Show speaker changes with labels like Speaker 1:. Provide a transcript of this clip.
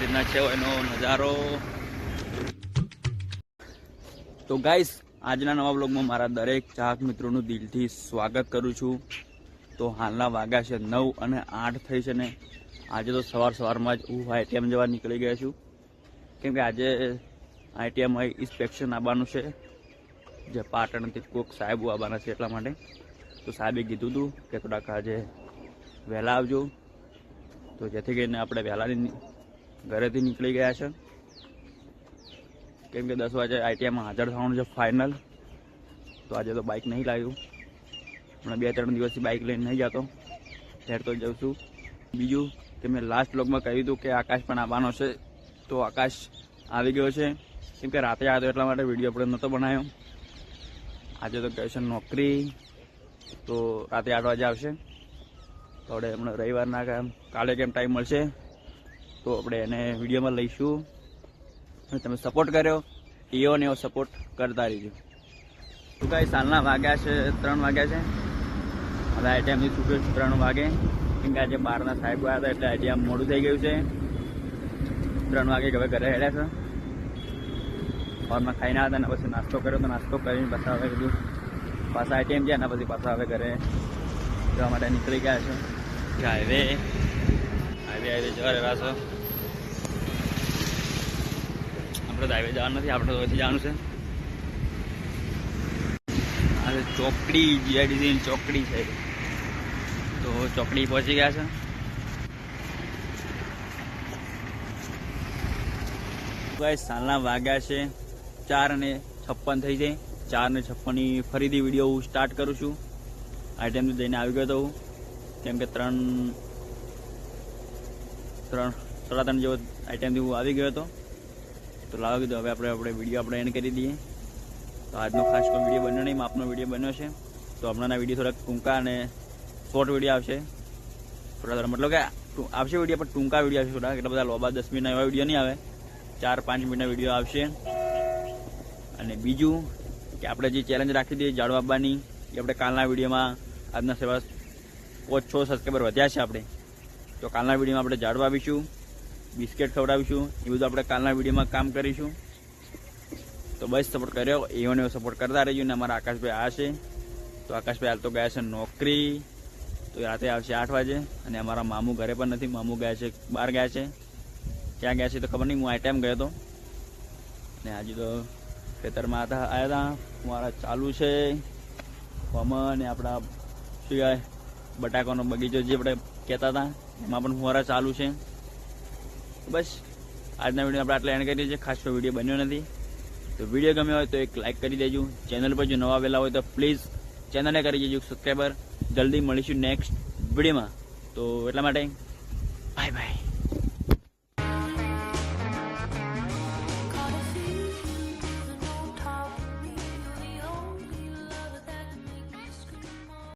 Speaker 1: રીતના છે એનો નજારો. તો ગાઈસ આજના નવા બ્લોગમાં મારા દરેક ચાહક મિત્રોનું દિલથી સ્વાગત કરું છું. તો હાલના વાગ્યા છે નવ અને આઠ થઈ છે ને, આજે તો સવાર સવારમાં જ હું આઈટીએમ જવા નીકળી ગયા છું. કેમ કે આજે આઈટીએમ ઇન્સ્પેક્શન આવવાનું છે, જે પાટણથી કોઈક સાહેબો આવવાના છે એટલા માટે. તો સાહેબે કીધું હતું કે થોડાક આજે વહેલા આવજો. તો જેથી કરીને આપણે વહેલાની ઘરેથી નીકળી ગયા છે. કેમ કે દસ વાગે આઈટીઆઈમાં હાજર થવાનું છે ફાઇનલ તો આજે તો બાઇક નહીં લાવ્યું. હમણાં બે ત્રણ દિવસથી બાઇક લઈને નહીં જતો. ઘેર તો જઉં છું. બીજું કે મેં લાસ્ટ બ્લોગમાં કહ્યું હતું કે આકાશ પણ આવવાનો છે. તો આકાશ આવી ગયો છે. કેમ કે રાતે આવ્યો એટલા માટે વીડિયો આપણે નહોતો બનાવ્યો. આજે તો ગયો છે નોકરી. તો રાતે આઠ વાગે આવશે. તો હમણાં રવિવારના કાલે કેમ ટાઈમ મળશે? તો આપણે એને વિડીયોમાં લઈશું. અને તમે સપોર્ટ કર્યો એવો ને એવો સપોર્ટ કરતા રહીજો. શું કાંઈ સાલના વાગ્યા છે? ત્રણ વાગ્યા છે? હવે આ ટાઈમથી છૂટ્યો છે ત્રણ વાગે. કેમ કે આજે બહારના સાહેબ ગયા હતા એટલે આજે આમ મોડું થઈ ગયું છે. ત્રણ વાગે હવે ઘરે હેડ્યા છે. હોરમાં ખાઈને આવ્યા હતા પછી નાસ્તો કર્યો તો નાસ્તો કરીને પાછા હવે કીધું પાછા આઈટીએમ ગયા ને પછી પાછા હવે ઘરે જવા માટે નીકળી ગયા છે. હાઈવે આપણે તો હાઈવે જવાનું નથી, આપણે તો અહીંથી જવાનું છે. ચોકડી જીઆઈડીસી ચોકડી છે. તો ચોકડી પહોંચી ગયા છે. સાલના વાગ્યા છે. ચાર અને છપ્પન થઈ જાય. ચાર ને છપ્પનની ફરીથી વીડિયો હું સ્ટાર્ટ કરું છું. આ ટાઈમ જઈને આવી ગયો હતો હું. કેમ કે ત્રણ ત્રણ સાડા ત્રણ જેવો આ ટાઈમથી હું આવી ગયો હતો. તો લાવો કીધું, હવે આપણે આપણે વીડિયો આપણે એન્ડ કરી દઈએ. તો આજનો ખાસ કોઈ વીડિયો બન્યો નહીં, માપનો વીડિયો બન્યો છે. તો હમણાંના વીડિયો થોડાક ટૂંકા અને શોર્ટ વીડિયો આવશે. થોડા થોડા મતલબ કે આવશે વીડિયો પણ ટૂંકા વીડિયો આવશે થોડા. એટલા બધા લોબા દસ મિનિટના એવા વીડિયો નહીં આવે. ચાર પાંચ મિનિટના વીડિયો આવશે. અને બીજું કે આપણે જે ચેલેન્જ રાખી દઈએ ઝાડુ આપવાની, એ આપણે કાલના વિડીયોમાં આજના સેવા પાંચ છ સબસ્ક્રાઈબર વધ્યા છે આપણે. તો કાલના વિડીયોમાં આપણે ઝાડુ આપીશું બિસ્કિટ ખવડાવીશું, એ બધું આપણે કાલના વિડીયોમાં કામ કરીશું. તો બસ સપોર્ટ કર્યો, એવો ને એવો સપોર્ટ કરતા રહેજો ને અમારા આકાશભાઈ આ છે. તો આકાશભાઈ હાલ તો ગયા છે નોકરી, તો રાતે આવશે આઠ વાગે અને અમારા મામું ઘરે પણ નથી, મામું ગયા છે, બહાર ગયા છે. ક્યાં ગયા છે તો ખબર નહીં, હું આ ટાઈમ ગયો હતો. અને આજે તો ખેતરમાં હતા આવ્યા હતા. મારા ચાલુ છે પમન ને આપણા શું કહેવાય, બટાકાનો બગીચો જે આપણે કહેતા હતા. એમાં પણ ફુવારા ચાલુ છે. બસ, આજના વીડિયો આપણે આટલા એન્ડ કરીએ છીએ ખાસ તો વીડિયો બન્યો નથી. તો વીડિયો ગમ્યો હોય તો એક લાઇક કરી દેજો. ચેનલ પર જો નવા આવેલા હોય તો પ્લીઝ ચેનલને કરી દેજો સબસ્ક્રાઈબર જલ્દી મળીશું નેક્સ્ટ વિડીયોમાં. તો એટલા માટે બાય બાય